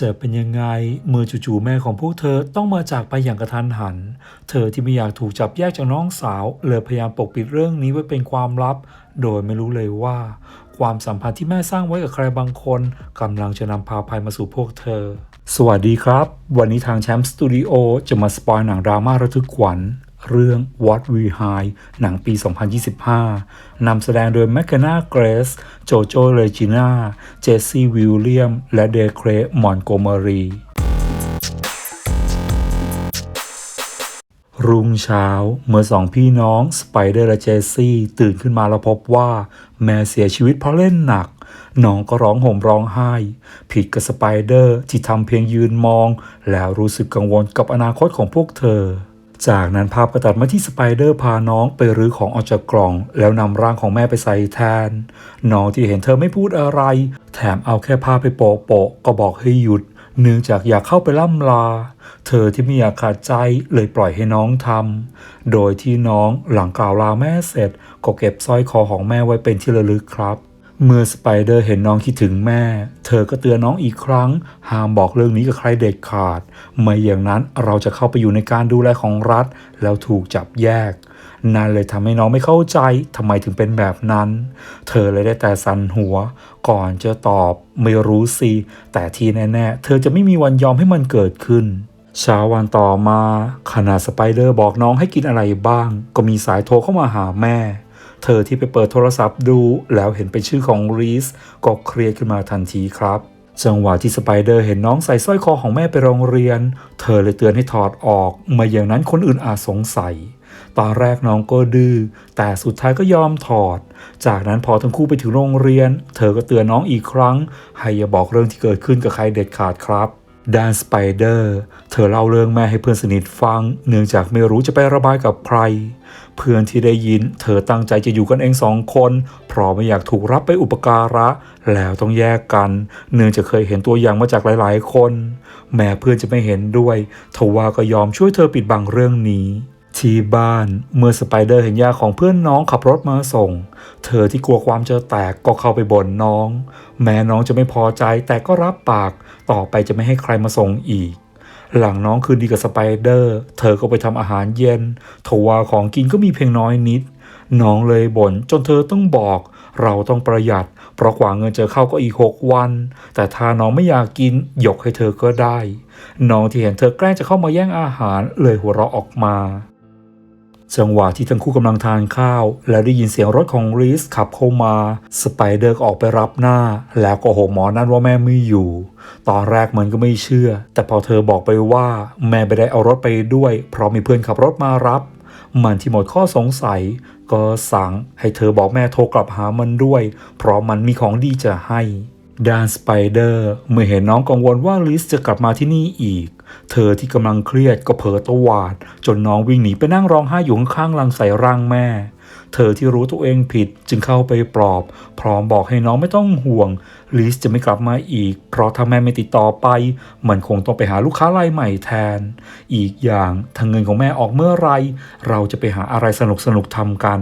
จะเป็นยังไงเมื่อจู่ๆแม่ของพวกเธอต้องมาจากไปอย่างกระทันหัน เธอที่ไม่อยากถูกจับแยกจากน้องสาวเลยพยายามปกปิดเรื่องนี้ไว้เป็นความลับ โดยไม่รู้เลยว่า ความสัมพันธ์ที่แม่สร้างไว้กับใครบางคนกำลังจะนำพาภัยมาสู่พวกเธอ สวัสดีครับ วันนี้ทางแชมป์สตูดิโอจะมาสปอยหนังดราม่าระทึกขวัญ เรื่อง What We Hide หนังปี 2025 นำแสดงโดยแมคคนาเกรส โจโจเรจิน่า เจสซี่วิลเลียม และเดเครมอนโกเมอรี รุ่งเช้า เมื่อสองพี่น้องสไปเดอร์และเจสซี่ ตื่นขึ้นมาแล้วพบว่า แม่เสียชีวิตเพราะเล่นหนักน้องก็ร้องห่มร้องไห้ ผิดกับสไปเดอร์ที่ทำเพียงยืนมอง แล้วรู้สึกกังวลกับอนาคตของพวกเธอ จากนั้นภาพก็ตัดมาที่สไปเดอร์พาน้องไปรื้อของออกจากกล่อง แล้วนำร่างของแม่ไปใส่แทน น้องที่เห็นเธอไม่พูดอะไร แถมเอาแค่ผ้าไปโปะโปะๆก็บอกให้หยุด เนื่องจากอยากเข้าไปล่ำลา เธอที่ไม่อยากขาดใจเลยปล่อยให้น้องทำโดยที่น้องหลังกล่าวลาแม่เสร็จ ก็เก็บสร้อยคอของแม่ไว้เป็นที่ระลึกครับ เมื่อสไปเดอร์เห็นน้องคิดถึงแม่ เธอก็เตือนน้องอีกครั้ง ห้ามบอกเรื่องนี้กับใครเด็ดขาด ไม่อย่างนั้นเราจะเข้าไปอยู่ในการดูแลของรัฐ แล้วถูกจับแยก นั่นเลยทำให้น้องไม่เข้าใจทำไมถึงเป็นแบบนั้น เธอเลยได้แต่สันหัว ก่อนจะตอบไม่รู้สิ แต่ที่แน่ๆ เธอจะไม่มีวันยอมให้มันเกิดขึ้นเช้าวันต่อมาขณะสไปเดอร์บอกน้องให้กินอะไรบ้าง ก็มีสายโทรเข้ามาหาแม่ เธอที่ไปเปิดโทรศัพท์ดู แล้วเห็นเป็นชื่อของรีสก็เครียดขึ้นมาทันทีครับจังหวะที่สไปเดอร์เห็นน้องใส่สร้อยคอของแม่ไปโรงเรียน เธอเลยเตือนให้ถอดออกไม่อย่างนั้นคนอื่นอาจสงสัย ตอนแรกน้องก็ดื้อแต่สุดท้ายก็ยอมถอด จากนั้นพอทั้งคู่ไปถึงโรงเรียน เธอก็เตือนน้องอีกครั้ง ให้อย่าบอกเรื่องที่เกิดขึ้นกับใครเด็ดขาดครับด้านสไปเดอร์เธอเล่าเรื่องแม่ให้เพื่อนสนิทฟัง เนื่องจากไม่รู้จะไประบายกับใคร เพื่อนที่ได้ยิน เธอตั้งใจจะอยู่กันเองสองคน เพราะไม่อยากถูกรับไปอุปการะ แล้วต้องแยกกัน เนื่องจากเคยเห็นตัวอย่างมาจากหลายๆ คน แม้เพื่อนจะไม่เห็นด้วยทว่าก็ยอมช่วยเธอปิดบังเรื่องนี้ที่บ้านเมื่อสไปเดอร์เห็นยาของเพื่อนน้องขับรถมาส่ง เธอที่กลัวความจะแตกก็เข้าไปบ่นน้อง แม้น้องจะไม่พอใจแต่ก็รับปาก ต่อไปจะไม่ให้ใครมาส่งอีก หลังน้องคืนดีกับสไปเดอร์ เธอก็ไปทำอาหารเย็นทว่าของกินก็มีเพียงน้อยนิด น้องเลยบ่นจนเธอต้องบอก เราต้องประหยัด เพราะกว่าเงินจะเข้าก็อีกหกวัน แต่ถ้าน้องไม่อยากกินยกให้เธอก็ได้ น้องที่เห็นเธอแกล้งจะเข้ามาแย่งอาหารเลยหัวเราะออกมา จังหวะที่ทั้งคู่กำลังทานข้าว แล้วได้ยินเสียงรถของรีสขับเข้ามา สไปเดอร์ก็ออกไปรับหน้า แล้วก็โหหมอนั่นว่าแม่ไม่อยู่ ตอนแรกมันก็ไม่เชื่อ แต่พอเธอบอกไปว่า แม่ไม่ได้เอารถไปด้วย เพราะมีเพื่อนขับรถมารับ มันที่หมดข้อสงสัย ก็สั่งให้เธอบอกแม่โทรกลับหามันด้วย เพราะมันมีของดีจะให้ดานสไปเดอร์เมื่อเห็นน้องกังวลว่าลิสจะกลับมาที่นี่อีก เธอที่กำลังเครียดก็เผลอตวาด จนน้องวิ่งหนีไปนั่งร้องไห้อยู่ข้างๆลังใส่ร่างแม่ เธอที่รู้ตัวเองผิดจึงเข้าไปปลอบ พร้อมบอกให้น้องไม่ต้องห่วง ลิสจะไม่กลับมาอีก เพราะถ้าแม่ไม่ติดต่อไป มันคงต้องไปหาลูกค้ารายใหม่แทน อีกอย่างถ้าเงินของแม่ออกเมื่อไร เราจะไปหาอะไรสนุกๆทำกัน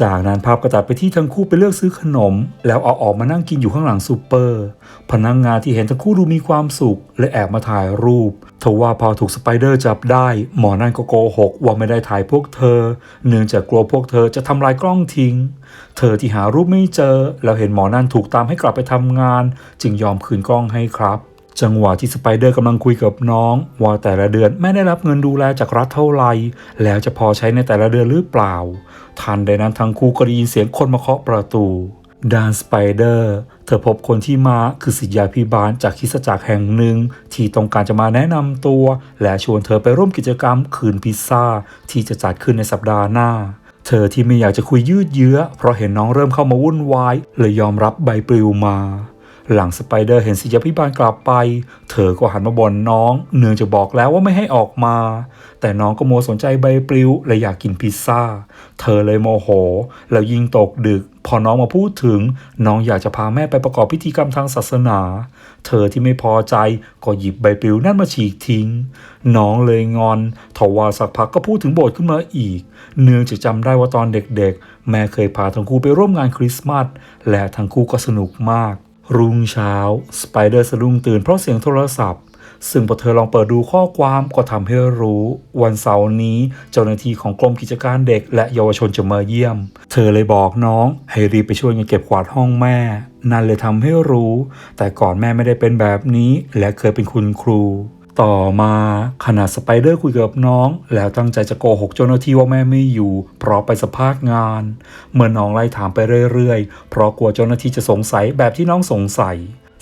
จากนั้นภาพก็ตัดไปที่ทั้งคู่ไปเลือกซื้อขนม แล้วเอาออกมานั่งกินอยู่ข้างหลังซูเปอร์ พนักงงานที่เห็นทั้งคู่ดูมีความสุขและแอบมาถ่ายรูปทว่าพอถูกสไปเดอร์จับได้ หมอนั่นก็โกหกว่าไม่ได้ถ่ายพวกเธอ เนื่องจากกลัวพวกเธอจะทำลายกล้องทิ้ง เธอที่หารูปไม่เจอ แล้วเห็นหมอนั่นถูกตามให้กลับไปทำงาน จึงยอมคืนกล้องให้ครับ จังหวะที่สไปเดอร์กำลังคุยกับน้อง ว่าแต่ละเดือนแม่ได้รับเงินดูแลจากรัฐเท่าไหร่แล้วจะพอใช้ในแต่ละเดือนหรือเปล่า ทันใดนั้นทั้งคู่ก็ได้ยินเสียงคนมาเคาะประตูดานสไปเดอร์เธอพบคนที่มาคือศิษยาพิบาลจากคิสจักรแห่งหนึ่ง ที่ต้องการจะมาแนะนำตัว และชวนเธอไปร่วมกิจกรรมคืนพิซซ่า ที่จะจัดขึ้นในสัปดาห์หน้า เธอที่ไม่อยากจะคุยยืดเยื้อ เพราะเห็นน้องเริ่มเข้ามาวุ่นวายเลยยอมรับใบปลิวมา หลังสไปเดอร์เห็นศิยพิบาลกลับไป เธอก็หันมาบ่นน้อง เนื่องจากบอกแล้วว่าไม่ให้ออกมา แต่น้องก็โมสนใจใบปลิวและอยากกินพิซซ่า เธอเลยโมโห แล้วยิ่งตกดึก พอน้องมาพูดถึง น้องอยากจะพาแม่ไปประกอบพิธีกรรมทางศาสนา เธอที่ไม่พอใจก็หยิบใบปลิวนั่นมาฉีกทิ้ง น้องเลยงอนทว่าสักพักก็พูดถึงโบสถ์ขึ้นมาอีก เนื่องจากจำได้ว่าตอนเด็กๆ แม่เคยพาทั้งคู่ไปร่วมงานคริสต์มาสและทั้งคู่ก็สนุกมาก รุ่งเช้า สไปเดอร์สะดุ้งตื่นเพราะเสียงโทรศัพท์ ซึ่งพอเธอลองเปิดดูข้อความก็ทำให้รู้ วันเสาร์นี้เจ้าหน้าที่ของกรมกิจการเด็กและเยาวชนจะมาเยี่ยม เธอเลยบอกน้องให้รีบไปช่วยกันเก็บกวาดห้องแม่ นั่นเลยทำให้รู้ แต่ก่อนแม่ไม่ได้เป็นแบบนี้และเคยเป็นคุณครู ต่อมาขณะสไปเดอร์คุยกับน้อง แล้วตั้งใจจะโกหกเจ้าหน้าที่ว่าแม่ไม่อยู่ เพราะไปสัมภาษณ์งาน เมื่อน้องไล่ถามไปเรื่อยๆ เพราะกลัวเจ้าหน้าที่จะสงสัยแบบที่น้องสงสัย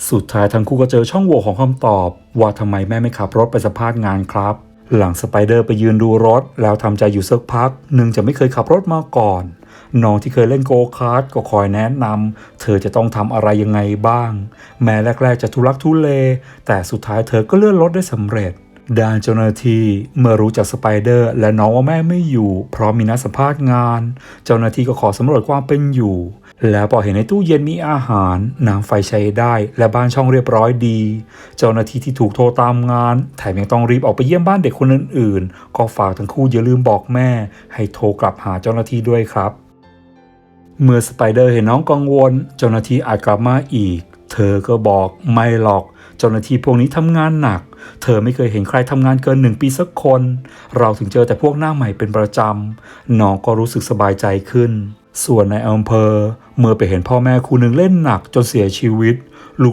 สุดท้ายทั้งคู่ก็เจอช่องโหว่ของคำตอบ ว่าทำไมแม่ไม่ขับรถไปสัมภาษณ์งานครับ หลังสไปเดอร์ไปยืนดูรถ แล้วทำใจอยู่สักพักหนึ่งจะไม่เคยขับรถมาก่อน น้องที่เคยเล่นโกคาร์ทก็คอยแนะนำเธอจะต้องทำอะไรยังไงบ้าง แม้แรก ๆ จะทุลักทุเล แต่สุดท้ายเธอก็เลื่อนรถได้สำเร็จด้านเจ้าหน้าที่เมื่อรู้จักสไปเดอร์ และน้องว่าแม่ไม่อยู่ เพราะมีนัดสัมภาษณ์งาน เจ้าหน้าที่ก็ขอสำรวจความเป็นอยู่ แล้วพอเห็นในตู้เย็นมีอาหารน้ำไฟใช้ได้ และบ้านช่องเรียบร้อยดี เจ้าหน้าที่ที่ถูกโทรตามงานแถมยังต้องรีบออกไปเยี่ยมบ้านเด็กคนอื่นๆ ก็ฝากทั้งคู่อย่าลืมบอกแม่ ให้โทรกลับหาเจ้าหน้าที่ด้วยครับ เมื่อสไปเดอร์เห็นน้องกังวล เจ้าหน้าที่อาจกลับมาอีก เธอก็บอกไม่หรอก เจ้าหน้าที่พวกนี้ทำงานหนัก เธอไม่เคยเห็นใครทำงานเกินหนึ่งปีสักคน เราถึงเจอแต่พวกหน้าใหม่เป็นประจำน้องก็รู้สึกสบายใจขึ้น ส่วนในอำเภอ เมื่อไปเห็นพ่อแม่คู่หนึ่งเล่นหนักจนเสียชีวิต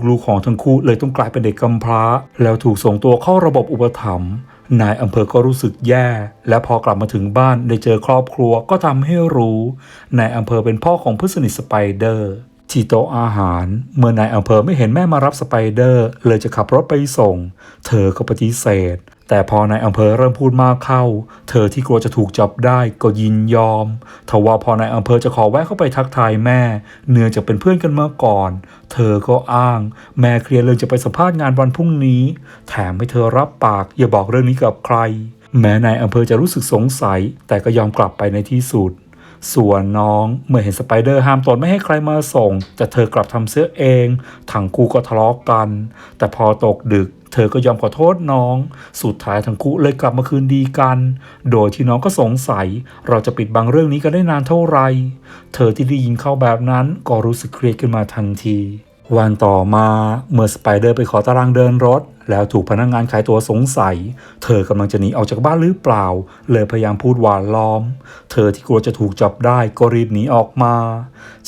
ลูกๆของทั้งคู่เลยต้องกลายเป็นเด็กกำพร้า แล้วถูกส่งตัวเข้าระบบอุปถัมภ์ นายอำเภอก็รู้สึกแย่ และพอกลับมาถึงบ้านได้เจอครอบครัวก็ทำให้รู้ นายอำเภอเป็นพ่อของเพื่อนสนิทสไปเดอร์ที่โต๊ะอาหาร เมื่อนายอำเภอไม่เห็นแม่มารับสไปเดอร์ เลยจะขับรถไปส่ง เธอก็ปฏิเสธ แต่พอนายอำเภอเริ่มพูดมากเข้า เธอที่กลัวจะถูกจับได้ก็ยินยอม ทว่าพอนายอำเภอจะขอแวะเข้าไปทักทายแม่ เนื่องจากเป็นเพื่อนกันมาก่อน เธอก็อ้าง แม่เคลียร์เรื่องจะไปสัมภาษณ์งานวันพรุ่งนี้ แถมให้เธอรับปากอย่าบอกเรื่องนี้กับใคร แม้นายอำเภอจะรู้สึกสงสัย แต่ก็ยอมกลับไปในที่สุดส่วนน้องเมื่อเห็นสไปเดอร์ห้ามตนไม่ให้ใครมาส่ง แต่เธอกลับทำเสื้อเองทั้งคู่ก็ทะเลาะกัน แต่พอตกดึก เธอก็ยอมขอโทษน้อง สุดท้ายทั้งคู่เลยกลับมาคืนดีกัน โดยที่น้องก็สงสัย เราจะปิดบังเรื่องนี้กันได้นานเท่าไหร่ เธอที่ได้ยินเข้าแบบนั้นก็รู้สึกเครียดขึ้นมาทันที วันต่อมาเมื่อสไปเดอร์ไปขอตารางเดินรถ แล้วถูกพนักงงานขายตัวสงสัย เธอกำลังจะหนีออกจากบ้านหรือเปล่า เลยพยายามพูดหวานล้อม เธอที่กลัวจะถูกจับได้ก็รีบหนีออกมา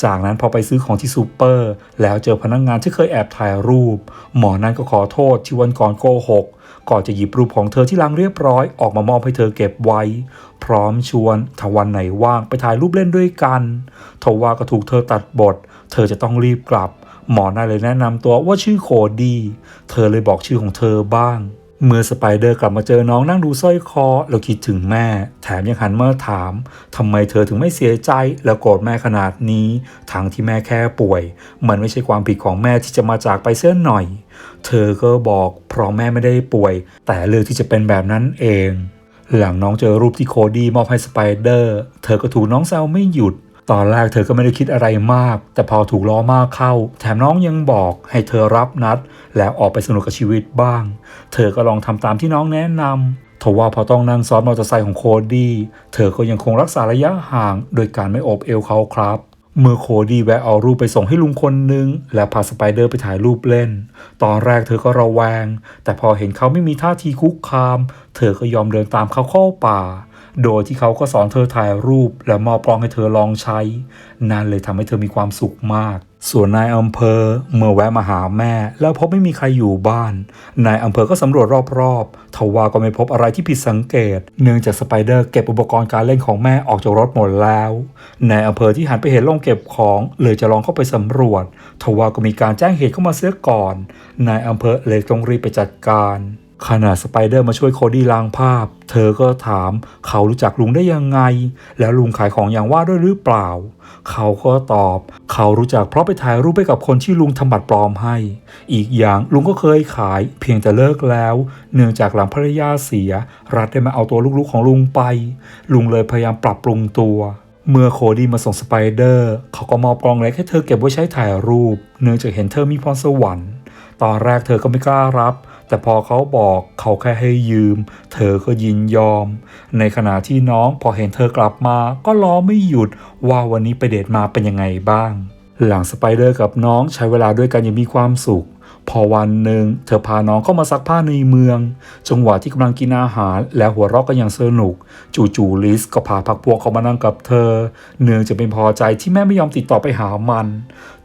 จากนั้นพอไปซื้อของที่ซูเปอร์ แล้วเจอพนักงงานที่เคยแอบถ่ายรูป หมอนั้นก็ขอโทษที่วันก่อนโกหกก่อนจะหยิบรูปของเธอที่ล้างเรียบร้อยออกมามอบให้เธอเก็บไว้ พร้อมชวนถาวันไหนว่างไปถ่ายรูปเล่นด้วยกันทว่าก็ถูกเธอตัดบท เธอจะต้องรีบกลับ หมอน่าเลยแนะนำตัวว่าชื่อโคดี้เธอเลยบอกชื่อของเธอบ้าง เมื่อสไปเดอร์กลับมาเจอน้องนั่งดูสร้อยคอ แล้วคิดถึงแม่ แถมยังหันมาถามทำไมเธอถึงไม่เสียใจแล้วโกรธแม่ขนาดนี้ทั้งที่แม่แค่ป่วย มันไม่ใช่ความผิดของแม่ที่จะมาจากไปเส้นหน่อย เธอก็บอกเพราะแม่ไม่ได้ป่วย แต่เลือกที่จะเป็นแบบนั้นเอง หลังน้องเจอรูปที่โคดี้มอบให้สไปเดอร์ เธอก็ถูกน้องแซวไม่หยุด ตอนแรกเธอก็ไม่ได้คิดอะไรมาก แต่พอถูกล้อมากเข้า แถมน้องยังบอกให้เธอรับนัด แล้วออกไปสนุกกับชีวิตบ้าง เธอก็ลองทำตามที่น้องแนะนำทว่าพอต้องนั่งซ้อนมอเตอร์ไซค์ของโคดี้เธอก็ยังคงรักษาระยะห่าง โดยการไม่โอบเอวเขาครับเมื่อโคดี้แวะเอารูปไปส่งให้ลุงคนนึง และพาสไปเดอร์ไปถ่ายรูปเล่น ตอนแรกเธอก็ระแวง แต่พอเห็นเขาไม่มีท่าทีคุกคาม เธอก็ยอมเดินตามเขาเข้าป่า โดยที่เขาก็สอนเธอถ่ายรูป และมอบกล้องให้เธอลองใช้ นั่นเลยทำให้เธอมีความสุขมาก ส่วนนายอำเภอเมื่อแวะมาหาแม่ แล้วพบไม่มีใครอยู่บ้าน นายอำเภอก็สำรวจรอบๆทว่าก็ไม่พบอะไรที่ผิดสังเกต เนื่องจากสไปเดอร์เก็บอุปกรณ์การเล่นของแม่ออกจากรถหมดแล้ว นายอำเภอที่หันไปเห็นลงเก็บของ เลยจะลองเข้าไปสำรวจทว่าก็มีการแจ้งเหตุเข้ามาเสียก่อน นายอำเภอเลยต้องรีบไปจัดการ ขณะสไปเดอร์มาช่วยโคดี้ล้างภาพ เธอก็ถามเขารู้จักลุงได้ยังไง แล้วลุงขายของอย่างว่าด้วยหรือเปล่า เขาก็ตอบ เขารู้จักเพราะไปถ่ายรูปไปกับคนที่ลุงทำบัตรปลอมให้ อีกอย่างลุงก็เคยขาย เพียงแต่เลิกแล้ว เนื่องจากหลังภรรยาเสีย รัฐได้มาเอาตัวลูกๆของลุงไป ลุงเลยพยายามปรับปรุงตัวเมื่อโคดี้มาส่งสไปเดอร์ เขาก็มอบกล้องเล็กให้เธอเก็บไว้ใช้ถ่ายรูป เนื่องจากเห็นเธอมีพรสวรรค์ ตอนแรกเธอก็ไม่กล้ารับ แต่พอเขาบอกเขาแค่ให้ยืม เธอก็ยินยอม ในขณะที่น้องพอเห็นเธอกลับมา ก็ล้อไม่หยุดว่าวันนี้ไปเดทมาเป็นยังไงบ้าง หลังสไปเดอร์กับน้องใช้เวลาด้วยกันอย่างมีความสุข พอวันหนึ่งเธอพาน้องเข้ามาซักผ้าในเมือง จังหวะที่กำลังกินอาหาร และหัวเราะกันอย่างสนุก จู่ๆลิสก็พาพักพวกเขามานั่งกับเธอ เนื่องจะเป็นพอใจที่แม่ไม่ยอมติดต่อไปหามัน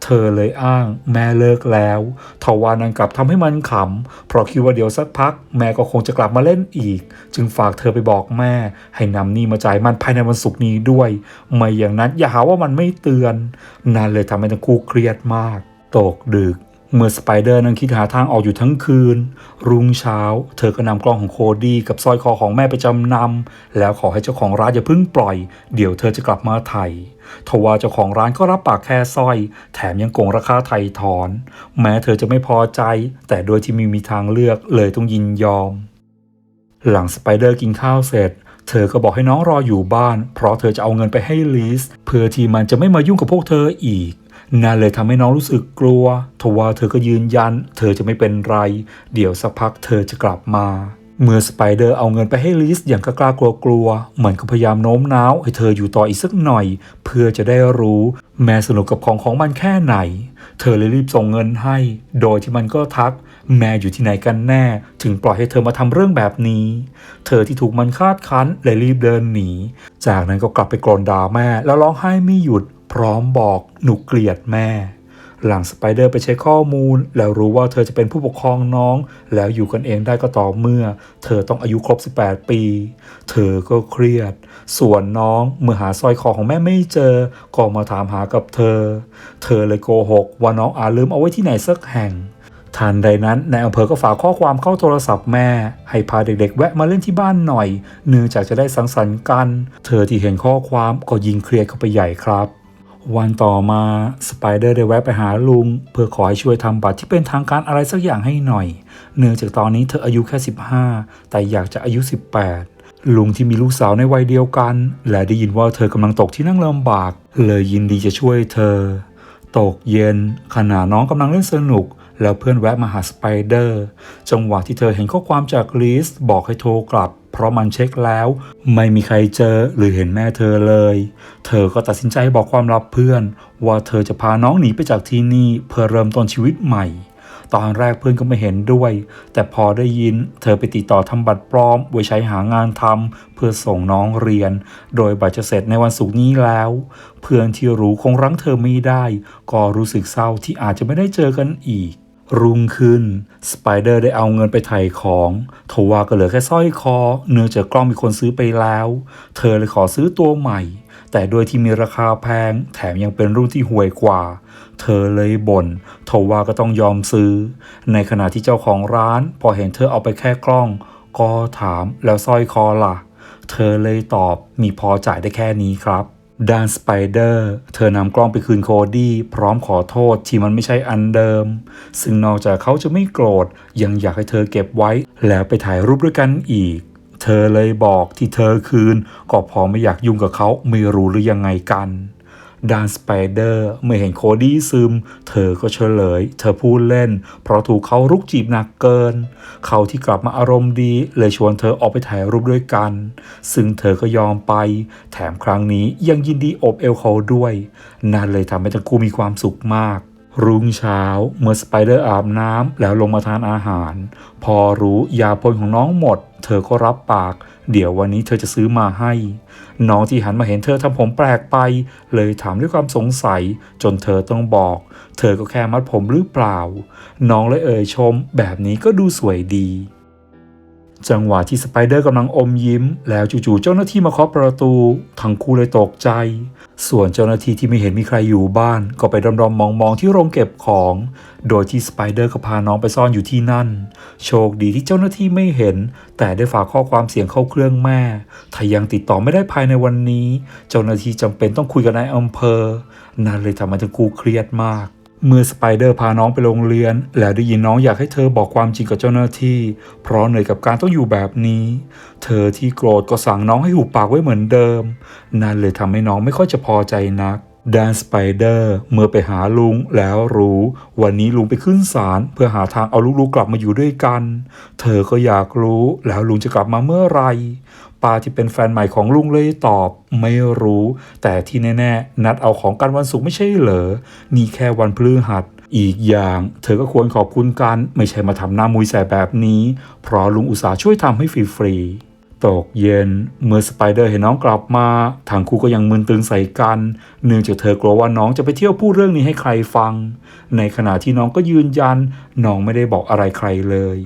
เธอเลยอ้าง แม่เลิกแล้วทว่านันกลับทำให้มันขำ เพราะคิดว่าเดี๋ยวสักพัก แม่ก็คงจะกลับมาเล่นอีก จึงฝากเธอไปบอกแม่ ให้นำหนี่มาจ่ายมันภายในวันศุกร์นี้ด้วย ไม่อย่างนั้นอย่าหาว่ามันไม่เตือนนั่นเลยทำให้ทั้งคู่เครียดมาก ตกดึก เมื่อสไปเดอร์นั้นคิดหาทางออกอยู่ทั้งคืน รุ่งเช้า เธอก็นำกล้องของโคดี้กับสร้อยคอของแม่ไปจำนำ แล้วขอให้เจ้าของร้านอย่าเพิ่งปล่อย เดี๋ยวเธอจะกลับมาไถ่ทว่าเจ้าของร้านก็รับปากแค่สร้อย แถมยังโกงราคาไถ่ถอน แม้เธอจะไม่พอใจ แต่โดยที่มีมีทางเลือกเลยต้องยินยอม หลังสไปเดอร์กินข้าวเสร็จเธอก็บอกให้น้องรออยู่บ้าน เพราะเธอจะเอาเงินไปให้ลิสเพื่อที่มันจะไม่มายุ่งกับพวกเธออีก นั่นเลยทำให้น้องรู้สึกกลัวทว่าเธอก็ยืนยัน เธอจะไม่เป็นไร เดี๋ยวสักพักเธอจะกลับมา เมื่อสไปเดอร์เอาเงินไปให้ลิสอย่างกล้ากลัวกลัวๆมันก็พยายามโน้มน้าวให้เธออยู่ต่ออีกสักหน่อย เพื่อจะได้รู้ แม้สนุกกับของของมันแค่ไหน เธอเลยรีบส่งเงินให้ โดยที่มันก็ทักแม่อยู่ที่ไหนกันแน่ ถึงปล่อยให้เธอมาทำเรื่องแบบนี้ เธอที่ถูกมันคาดคั้นเลยรีบเดินหนี จากนั้นก็กลับไปกรนด่าแม่แล้วร้องไห้ไม่หยุด พร้อมบอกหนูเกลียดแม่ หลังสไปเดอร์ไปเช็คข้อมูล แล้วรู้ว่าเธอจะเป็นผู้ปกครองน้อง แล้วอยู่กันเองได้ก็ต่อเมื่อ เธอต้องอายุครบ 18 ปี เธอก็เครียด ส่วนน้องเมื่อหาสร้อยคอของแม่ไม่เจอ ก็มาถามหากับเธอ เธอเลยโกหก ว่าน้องอาจลืมเอาไว้ที่ไหนสักแห่งทันใดนั้นนายอำเภอก็ฝากข้อความเข้าโทรศัพท์แม่ ให้พาเด็กๆ แวะมาเล่นที่บ้านหน่อย เนื่องจากจะได้สังสรรค์กัน เธอที่เห็นข้อความก็ยิงเครียดเข้าไปใหญ่ครับ วันต่อมาสไปเดอร์ได้แวะไปหาลุง เพื่อขอให้ช่วยทำบัตรที่เป็นทางการอะไรสักอย่างให้หน่อย เนื่องจากตอนนี้เธออายุแค่ 15 แต่อยากจะอายุ 18 ลุงที่มีลูกสาวในวัยเดียวกัน และได้ยินว่าเธอกำลังตกที่นั่งลำบาก เลยยินดีจะช่วยเธอ ตกเย็น ขณะน้องกำลังเล่นสนุก แล้วเพื่อนแวะมาหาสไปเดอร์จังหวะที่เธอเห็นข้อความจากลิสบอกให้โทรกลับ เพราะมันเช็คแล้ว ไม่มีใครเจอหรือเห็นแม่เธอเลย เธอก็ตัดสินใจบอกความลับเพื่อน ว่าเธอจะพาน้องหนีไปจากที่นี่เพื่อเริ่มต้นชีวิตใหม่ ตอนแรกเพื่อนก็ไม่เห็นด้วย แต่พอได้ยินเธอไปติดต่อทำบัตรปลอมไว้ใช้หางานทำเพื่อส่งน้องเรียน โดยบัตรจะเสร็จในวันศุกร์นี้แล้ว เพื่อนที่รู้คงรั้งเธอไม่ได้ ก็รู้สึกเศร้าที่อาจจะไม่ได้เจอกันอีก รุ่งขึ้นสไปเดอร์ได้เอาเงินไปไถ่ของทว่าก็เหลือแค่สร้อยคอ เนื่องจากกล้องมีคนซื้อไปแล้ว เธอเลยขอซื้อตัวใหม่ แต่ด้วยที่มีราคาแพง แถมยังเป็นรุ่นที่ห่วยกว่า เธอเลยบน่นทว่าก็ต้องยอมซื้อ ในขณะที่เจ้าของร้าน พอเห็นเธอเอาไปแค่กล้อง ก็ถามแล้วสร้อยคอล่ะ เธอเลยตอบมีพอจ่ายได้แค่นี้ครับ ดานสไปเดอร์เธอนำกล้องไปคืนโคดี้พร้อมขอโทษที่มันไม่ใช่อันเดิม ซึ่งนอกจากเขาจะไม่โกรธ ยังอยากให้เธอเก็บไว้ แล้วไปถ่ายรูปด้วยกันอีก เธอเลยบอกที่เธอคืน ก็พอไม่อยากยุ่งกับเขาไม่รู้หรือยังไงกัน ดานสไปเดอร์เมื่อเห็นโคดี้ซึม เธอก็เฉลย เธอพูดเล่น เพราะถูกเขารุกจีบหนักเกิน เขาที่กลับมาอารมณ์ดี เลยชวนเธอออกไปถ่ายรูปด้วยกัน ซึ่งเธอก็ยอมไป แถมครั้งนี้ยังยินดีอบเอวเขาด้วย นั่นเลยทำให้ทั้งคู่มีความสุขมากรุ่งเช้าเมื่อสไปเดอร์อาบน้ำแล้วลงมาทานอาหาร พอรู้ยาพ่นของน้องหมด เธอก็รับปาก เดี๋ยววันนี้เธอจะซื้อมาให้ น้องที่หันมาเห็นเธอทำผมแปลกไป เลยถามด้วยความสงสัย จนเธอต้องบอก เธอก็แค่มัดผมหรือเปล่า น้องเลยเอ่ยชม แบบนี้ก็ดูสวยดี จังหวะที่สไปเดอร์กำลังอมยิ้ม แล้วจู่ๆเจ้าหน้าที่มาเคาะประตู ทั้งคู่เลยตกใจ ส่วนเจ้าหน้าที่ที่ไม่เห็นมีใครอยู่บ้าน ก็ไปดอมๆมองๆที่โรงเก็บของ โดยที่สไปเดอร์ก็พาน้องไปซ่อนอยู่ที่นั่น โชคดีที่เจ้าหน้าที่ไม่เห็น แต่ได้ฝากข้อความเสียงเข้าเครื่องแม่ ถ้ายังติดต่อไม่ได้ภายในวันนี้ เจ้าหน้าที่จำเป็นต้องคุยกับนายอำเภอ นั่นเลยทำให้ทั้งคู่เครียดมาก เมื่อสไปเดอร์พาน้องไปโรงเรียน แล้วได้ยินน้องอยากให้เธอบอกความจริงกับเจ้าหน้าที่ เพราะเหนื่อยกับการต้องอยู่แบบนี้ เธอที่โกรธก็สั่งน้องให้หุบปากไว้เหมือนเดิม นั่นเลยทำให้น้องไม่ค่อยจะพอใจนักแดนสไปเดอร์เมื่อไปหาลุงแล้วรู้ วันนี้ลุงไปขึ้นศาลเพื่อหาทางเอาลูกๆกลับมาอยู่ด้วยกัน เธอก็อยากรู้แล้วลุงจะกลับมาเมื่อไหร ป้าที่เป็นแฟนใหม่ของลุงเลยตอบไม่รู้ แต่ที่แน่ๆ นัดเอาของกันวันศุกร์ไม่ใช่เหรอ นี่แค่วันพฤหัสอีกอย่าง เธอก็ควรขอบคุณกันไม่ใช่มาทำหน้ามุยใส่แบบนี้ เพราะลุงอุตส่าห์ช่วยทำให้ฟรีๆตกเย็น เมื่อสไปเดอร์เห็นน้องกลับมาทางคู่ก็ยังมึนตึงใส่กัน เนื่องจากเธอกลัวว่าน้องจะไปเที่ยวพูดเรื่องนี้ให้ใครฟัง ในขณะที่น้องก็ยืนยัน น้องไม่ได้บอกอะไรใครเลย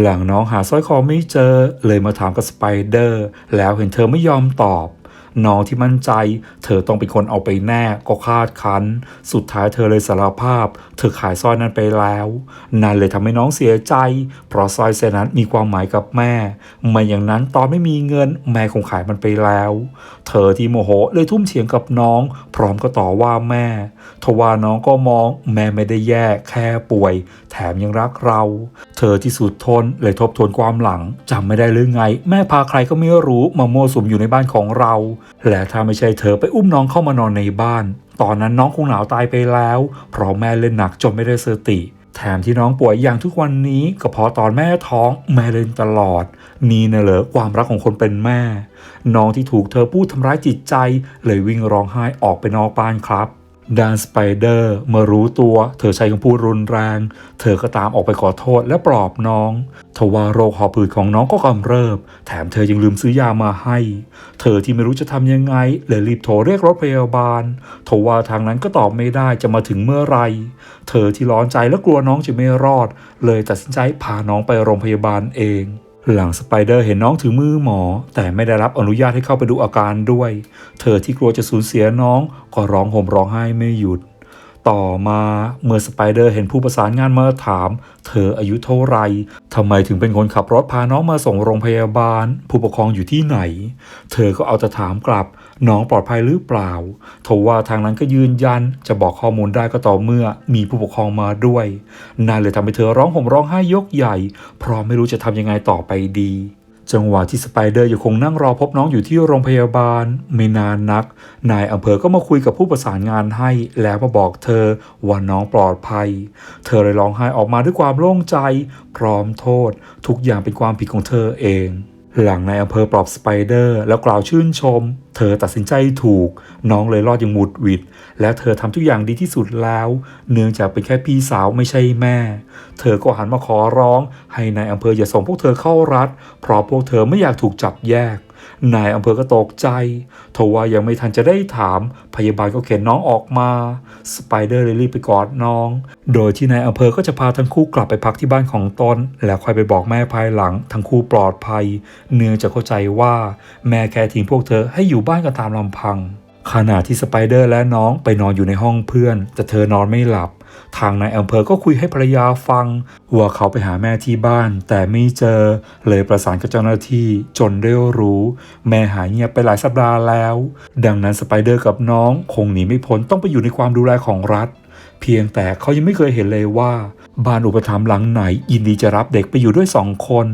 หลังน้องหาสร้อยคอไม่เจอเลยมาถามกับสไปเดอร์ แล้วเห็นเธอไม่ยอมตอบ น้องที่มั่นใจ เธอต้องเป็นคนเอาไปแน่ก็คาดคันสุดท้ายเธอเลยสารภาพ เธอขายสร้อยนั้นไปแล้ว นั่นเลยทำให้น้องเสียใจ เพราะสร้อยเส้นนั้นมีความหมายกับแม่ไม่อย่างนั้นตอนไม่มีเงินแม่คงขายมันไปแล้ว เธอที่โมโหเลยทุ่มเถียงกับน้อง พร้อมก็ต่อว่าแม่ทว่าน้องก็มองแม่ไม่ได้แย่แค่ป่วย แถมยังรักเรา เธอที่สุดทนเลยทบทวนความหลังจำไม่ได้หรือไง แม่พาใครก็ไม่รู้มามั่วสุมอยู่ในบ้านของเราและถ้าไม่ใช่เธอไปอุ้มน้องเข้ามานอนในบ้าน ตอนนั้นน้องคงหนาวตายไปแล้ว เพราะแม่เล่นหนักจนไม่ได้สติ แถมที่น้องป่วยอย่างทุกวันนี้ก็เพราะตอนแม่ท้องแม่เล่นตลอด นี่นะเหรอความรักของคนเป็นแม่ น้องที่ถูกเธอพูดทำร้ายจิตใจ เลยวิ่งร้องไห้ออกไปนอกบ้านครับ ดานสไปเดอร์เมื่อรู้ตัว เธอใช้คำพูดรุนแรง เธอก็ตามออกไปขอโทษและปลอบน้องทว่าโรคหอบผืดของน้องก็กำเริบ แถมเธอยังลืมซื้อยามาให้ เธอที่ไม่รู้จะทำยังไงเลยรีบโทรเรียกรถพยาบาลทว่าทางนั้นก็ตอบไม่ได้จะมาถึงเมื่อไหรเธอที่ร้อนใจและกลัวน้องจะไม่รอด เลยตัดสินใจพาน้องไปโรงพยาบาลเอง หลังสไปเดอร์เห็นน้องถือมือหมอ แต่ไม่ได้รับอนุญาตให้เข้าไปดูอาการด้วย เธอที่กลัวจะสูญเสียน้องก็ร้องห่มร้องไห้ไม่หยุด ต่อมาเมื่อสไปเดอร์เห็นผู้ประสานงานมาถาม เธออายุเท่าไรทำไมถึงเป็นคนขับรถพาน้องมาส่งโรงพยาบาล ผู้ปกครองอยู่ที่ไหน เธอก็เอาแต่ถามกลับ น้องปลอดภัยหรือเปล่าทว่าทางนั้นก็ยืนยันจะบอกข้อมูลได้ก็ต่อเมื่อมีผู้ปกครองมาด้วยนั่นเลยทำให้เธอร้องห่มร้องไห้ยกใหญ่ เพราะไม่รู้จะทำยังไงต่อไปดีจังหวะที่สไปเดอร์ยังคงนั่งรอพบน้องอยู่ที่โรงพยาบาล ไม่นานนัก นายอำเภอก็มาคุยกับผู้ประสานงานให้ แล้วมาบอกเธอว่าน้องปลอดภัย เธอเลยร้องไห้ออกมาด้วยความโล่งใจ พร้อมโทษ ทุกอย่างเป็นความผิดของเธอเอง หลังนายอำเภอปลอบสไปเดอร์แล้วกล่าวชื่นชม เธอตัดสินใจถูก น้องเลยรอดอย่างหมุดหวิด และเธอทำทุกอย่างดีที่สุดแล้ว เนื่องจากเป็นแค่พี่สาวไม่ใช่แม่ เธอก็หันมาขอร้อง ให้นายอำเภออย่าส่งพวกเธอเข้ารัฐ เพราะพวกเธอไม่อยากถูกจับแยก นายอำเภอก็ตกใจทว่ายังไม่ทันจะได้ถาม พยาบาลก็เข็นน้องออกมา สไปเดอร์เลยรีบไปกอดน้อง โดยที่นายอำเภอก็จะพาทั้งคู่กลับไปพักที่บ้านของตน แล้วค่อยไปบอกแม่ภายหลัง ทั้งคู่ปลอดภัย เนื่องจากเข้าใจว่า แม่แค่ทิ้งพวกเธอให้อยู่บ้านกันตามลำพังขณะที่สไปเดอร์และน้องไปนอนอยู่ในห้องเพื่อน แต่เธอนอนไม่หลับ ทางนายอำเภอก็คุยให้ภรรยาฟังว่าเขาไปหาแม่ที่บ้าน แต่ไม่เจอ เลยประสานกับเจ้าหน้าที่จนได้รู้ แม่หายเงียบไปหลายสัปดาห์แล้ว ดังนั้นสไปเดอร์กับน้องคงหนีไม่พ้นต้องไปอยู่ในความดูแลของรัฐ เพียงแต่เขายังไม่เคยเห็นเลยว่าบ้านอุปถัมภ์หลังไหนยินดีจะรับเด็กไปอยู่ด้วยสองคน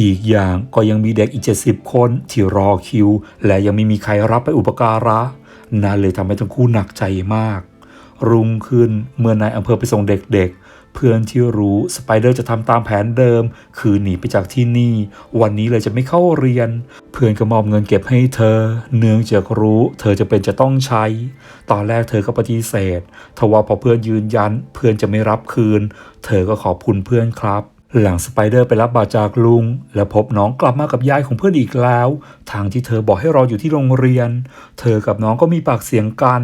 อีกอย่างก็ยังมีเด็กอีก 70 คนที่รอคิว และยังไม่มีใครรับไปอุปการะนั่นเลยทำให้ทั้งคู่หนักใจมาก รุ่งขึ้นเมื่อนายอำเภอไปส่งเด็กๆ เพื่อนที่รู้สไปเดอร์จะทำตามแผนเดิม คือหนีไปจากที่นี่ วันนี้เลยจะไม่เข้าเรียน เพื่อนก็มอบเงินเก็บให้เธอ เนื่องจากรู้ เธอจะเป็นจะต้องใช้ ตอนแรกเธอก็ปฏิเสธทว่าพอเพื่อนยืนยัน เพื่อนจะไม่รับคืน เธอก็ขอบคุณเพื่อนครับ หลังสไปเดอร์ไปรับบาดจากลุง และพบน้องกลับมากับยายของเพื่อนอีกแล้ว ทางที่เธอบอกให้รออยู่ที่โรงเรียน เธอกับน้องก็มีปากเสียงกัน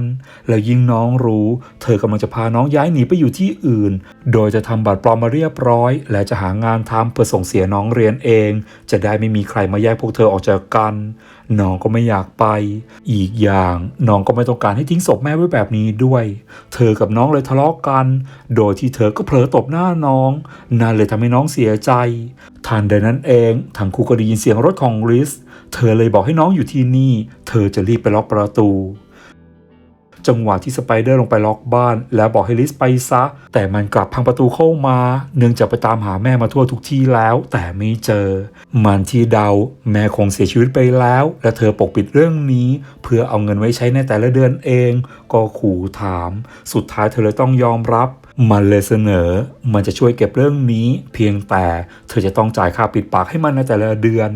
แล้วยิ่งน้องรู้ เธอกำลังจะพาน้องย้ายหนีไปอยู่ที่อื่น โดยจะทำบัตรปลอมมาเรียบร้อย และจะหางานทำเพื่อส่งเสียน้องเรียนเอง จะได้ไม่มีใครมาแยกพวกเธอออกจากกัน น้องก็ไม่อยากไป อีกอย่างน้องก็ไม่ต้องการให้ทิ้งศพแม่ไว้แบบนี้ด้วย เธอกับน้องเลยทะเลาะกัน โดยที่เธอก็เผลอตบหน้าน้อง นั่นเลยทำให้น้องเสียใจ ทันใดนั้นเองทั้งคู่ก็ได้ยินเสียงรถของริส เธอเลยบอกให้น้องอยู่ที่นี่ เธอจะรีบไปล็อกประตู จังหวะที่สไปเดอร์ลงไปล็อกบ้าน แล้วบอกให้ลิสไปซะ แต่มันกลับพังประตูเข้ามา เนื่องจากไปตามหาแม่มาทั่วทุกที่แล้ว แต่ไม่เจอ มันที่เดา แม่คงเสียชีวิตไปแล้ว และเธอปกปิดเรื่องนี้ เพื่อเอาเงินไว้ใช้ในแต่ละเดือนเอง ก็ขู่ถาม สุดท้ายเธอเลยต้องยอมรับมันเลยเสนอ มันจะช่วยเก็บเรื่องนี้ เพียงแต่เธอจะต้องจ่ายค่าปิดปากให้มันในแต่ละเดือน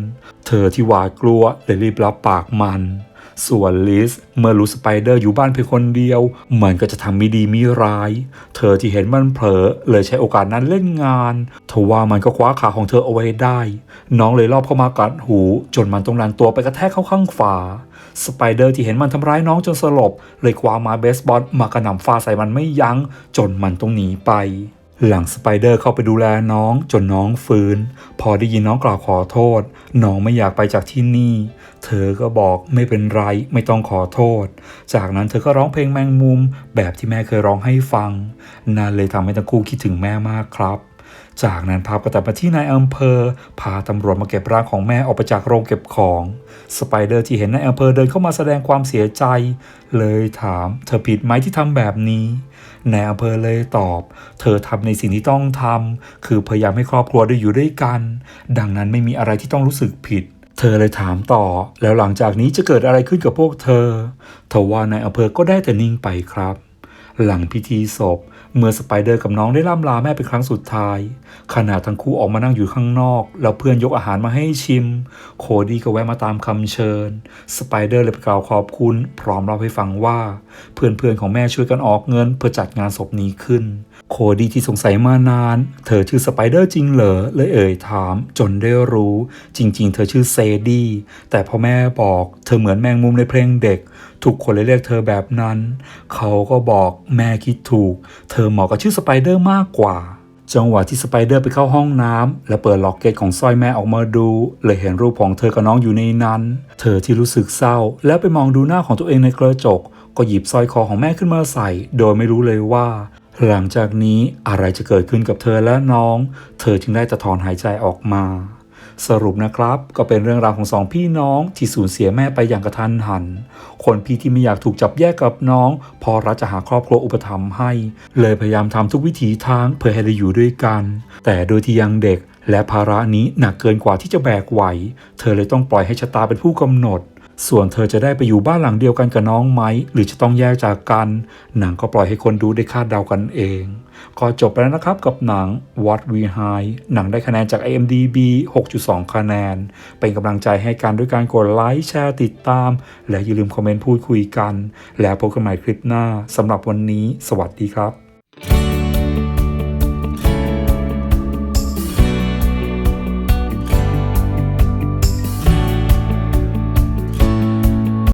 เธอที่หวาดกลัวเลยรีบรับปากมัน ส่วนลิสเมื่อรู้สไปเดอร์อยู่บ้านเพียงคนเดียว มันก็จะทำไม่ดีม่ร้าย เธอที่เห็นมันเผลอเลยใช้โอกาสนั้นเล่นงานทว่ามันก็คว้าขาของเธอเอาไว้ได้ น้องเลยรอบเข้ามากัดหู จนมันต้องดันตัวไปกระแทกเข้าข้างฝา สไปเดอร์ที่เห็นมันทำร้ายน้องจนสลบ เลยคว้าม้เบสบอลมากระหน่ำฟาใส่มันไม่ยัง้ง จนมันต้องหนีไป หลังสไปเดอร์เข้าไปดูแลน้องจนน้องฟื้น พอได้ยินน้องกล่าวขอโทษ น้องไม่อยากไปจากที่นี่ เธอก็บอกไม่เป็นไรไม่ต้องขอโทษ จากนั้นเธอก็ร้องเพลงแมงมุม แบบที่แม่เคยร้องให้ฟัง นั่นเลยทำให้ทั้งคู่คิดถึงแม่มากครับ จากนั้นภาพก็ตัดมาที่นายอำเภอ พาตำรวจมาเก็บร่างของแม่ออกไปจากโรงเก็บของสไปเดอร์ที่เห็นนายอำเภอเดินเข้ามาแสดงความเสียใจ เลยถามเธอผิดไหมที่ทำแบบนี้ นายอำเภอเลยตอบ เธอทำในสิ่งที่ต้องทำคือพยายามให้ครอบครัวได้อยู่ด้วยกัน ดังนั้นไม่มีอะไรที่ต้องรู้สึกผิด เธอเลยถามต่อ แล้วหลังจากนี้จะเกิดอะไรขึ้นกับพวกเธอทว่านายอำเภอก็ได้แต่นิ่งไปครับ หลังพิธีศพ เมื่อสไปเดอร์กับน้องได้ล่ำลาแม่เป็นครั้งสุดท้าย ขณะทั้งคู่ออกมานั่งอยู่ข้างนอก แล้วเพื่อนยกอาหารมาให้ชิม โคดี้ก็แวะมาตามคำเชิญ สไปเดอร์เลยไปกล่าวขอบคุณ พร้อมเล่าให้ฟังว่า เพื่อนๆของแม่ช่วยกันออกเงินเพื่อจัดงานศพนี้ขึ้น โคดี้ที่สงสัยมานาน เธอชื่อสไปเดอร์จริงเหรอเลยเอ่ยถาม จนได้รู้ จริง ๆ เธอชื่อเซดี้แต่พอแม่บอก เธอเหมือนแมงมุมในเพลงเด็ก ทุกคนเลยเรียกเธอแบบนั้น เขาก็บอกแม่คิดถูก เธอเหมาะกับชื่อสไปเดอร์มากกว่า จังหวะที่สไปเดอร์ไปเข้าห้องน้ำและเปิดล็อกเก็ตของสร้อยแม่ออกมาดู เลยเห็นรูปของเธอกับน้องอยู่ในนั้น เธอที่รู้สึกเศร้า แล้วไปมองดูหน้าของตัวเองในกระจก ก็หยิบสร้อยคอของแม่ขึ้นมาใส่ โดยไม่รู้เลยว่าหลังจากนี้อะไรจะเกิดขึ้นกับเธอและน้อง เธอจึงได้ต่ถอนหายใจออกมา สรุปนะครับ ก็เป็นเรื่องราวของสองพี่น้องที่สูญเสียแม่ไปอย่างกระทันหัน คนพี่ที่ไม่อยากถูกจับแยกกับน้องพอรัฐจะหาครอบครัวอุปถัมภ์ให้ เลยพยายามทำทุกวิถีทางเพื่อให้ได้อยู่ด้วยกัน แต่โดยที่ยังเด็กและภาระนี้หนักเกินกว่าที่จะแบกไหว เธอเลยต้องปล่อยให้ชะตาเป็นผู้กำหนด ส่วนเธอจะได้ไปอยู่บ้านหลังเดียวกันกับน้องไหม หรือจะต้องแยกจากกัน หนังก็ปล่อยให้คนดูได้คาดเดากันเอง ก็จบไปแล้วนะครับกับหนัง What We Hide หนังได้คะแนนจาก IMDb 6.2 คะแนน เป็นกำลังใจให้กันด้วยการกดไลค์แชร์ติดตาม และอย่าลืมคอมเมนต์พูดคุยกัน แล้วพบกันใหม่คลิปหน้าสำหรับวันนี้ สวัสดีครับ